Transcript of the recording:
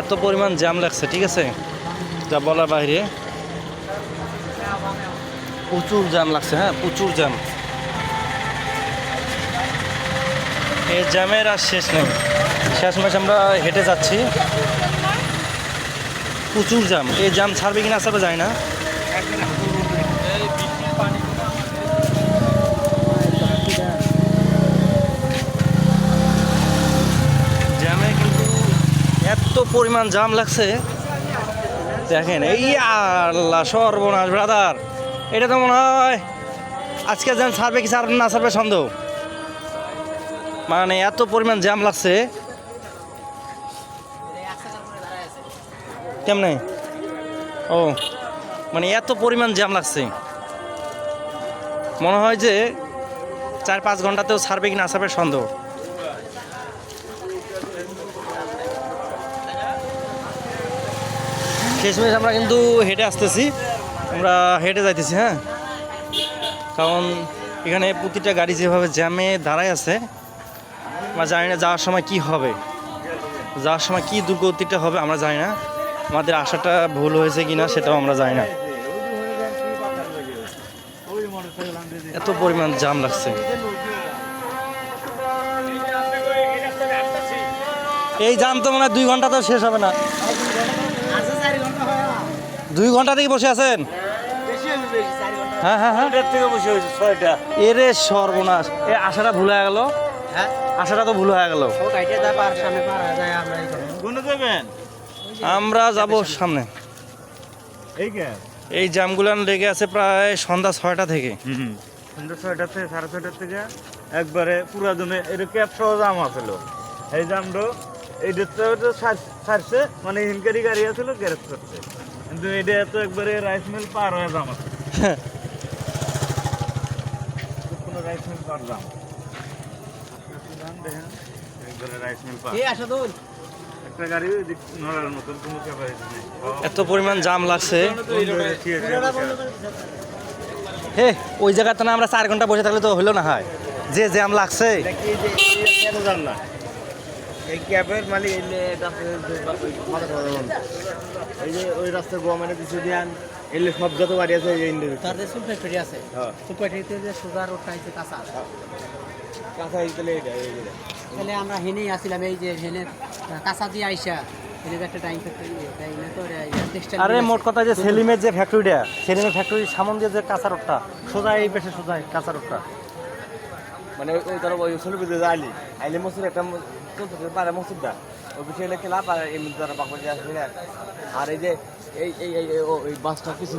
এত পরিমাণ জ্যাম লাগছে, ঠিক আছে? যা বলার বাইরে। প্রচুর জ্যাম লাগছে হ্যাঁ প্রচুর জ্যাম। এই জ্যামের আর শেষ নেই। শেষ শেষমেশ আমরা হেঁটে যাচ্ছি। প্রচুর জ্যাম। এই জ্যাম ছাড়বে কিনা আসবে যায় না। এত পরিমাণ জাম লাগছে। দেখেন, এই আল্লাহ সর্বনাশ ব্রাদার এটা তো মনে হয় আজকে জ্যাম ছাড়বে কি ছাড়বে না ছাড়বে সন্দেহ। মানে এত পরিমাণ জ্যাম লাগছে। কেমনে? ও মানে এত পরিমাণ জ্যাম লাগছে। মনে হয় যে চার পাঁচ ঘন্টাতেও ছাড়বে কি না ছাড়বে সন্দেহ। শেষমেশ আমরা কিন্তু হেঁটে আসতেছি। আমরা হেঁটে যাইতেছি হ্যাঁ? কারণ এখানে প্রতিটা গাড়ি যেভাবে জ্যামে দাঁড়ায় আছে, আমরা জানি না যাওয়ার সময় কি হবে। যাওয়ার সময় কি দুর্গতিটা হবে আমরা জানি না। আমাদের আশাটা ভুল হয়েছে কিনা সেটাও আমরা জানি না। এত পরিমাণ জাম লাগছে। এই জাম তো মনে হয় দুই ঘণ্টা তো শেষ হবে না। দুই ঘণ্টা থেকে বসে আছেন? হ্যাঁ হ্যাঁ হ্যাঁ। থেকে বসে হয়েছে ছয়টা। এরে সর্বনাশ। এ আশাটা ভুল হয়ে গেল? হ্যাঁ। আশাটা তো ভুল হয়ে গেল। ও কাইটে যায় পার সামনে পার যায় আমরা যাব সামনে। এই জামগুলান লেগে আছে প্রায় সন্ধ্যা ছয়টা থেকে। সন্ধ্যা ছয়টা থেকে সাড়ে ছয়টার থেকে একবারে পুরা জমে এটা ক্যাব সহ জাম আছিল। এই জামটো এই তো ছাড়ছে মানে হিনকারি গাড়ি আছিল গ্যারেজ করছে। কিন্তু এটা এত একবারে রাইস মিল পার হয়ে জাম কোনো রাইস মিল পার জাম দেখেন একবারে রাইস মিল পার। এই আসো দুল একটা গাড়ি ওইদিক নড়ার মতন কোনো ক্যাপাসিটি নেই। এত পরিমাণ জাম লাগছে। হে ওই জায়গাতে না আমরা চার ঘণ্টা বসে থাকলে তো হলো না হয়। যে জ্যাম লাগছে। এই ক্যাবের মালিক এই যে ওই মাথা ধরা এই যে ওই রাস্তায় গোয়া মানে কিছু দিয়ান এলে সব যত গাড়ি আছে এই তার যে সুপার ফেরি আছে। হ্যাঁ। সুপার ফেরিতে যে সোজা রোডটা আছে কাঁচা। কাঁথা তাহলে তাহলে আমরা হেনেই আসছিলাম এই যে হেনে কাঁচা দিয়ে আইসা। এই একটা টাইম ফ্যাক্টরি টাইমে তো টেক্সটাইল আরে মোট কথা যে সেলিমের যে ফ্যাক্টরিটা সেলিমের ফ্যাক্টরির সামন দিয়ে যে কাঁচা রোডটা সোজা এই পেশে সোজা কাঁচা রোডটা মানে ওই- তার ওই সলবিতে যে আইলি আইলি মসুর একটা পারে মসুরটা ওই বিষয়ে খেলা আর এমনি তারা বাকর দিয়ে আসলে আর এই যে এই এই বাসটা পিছন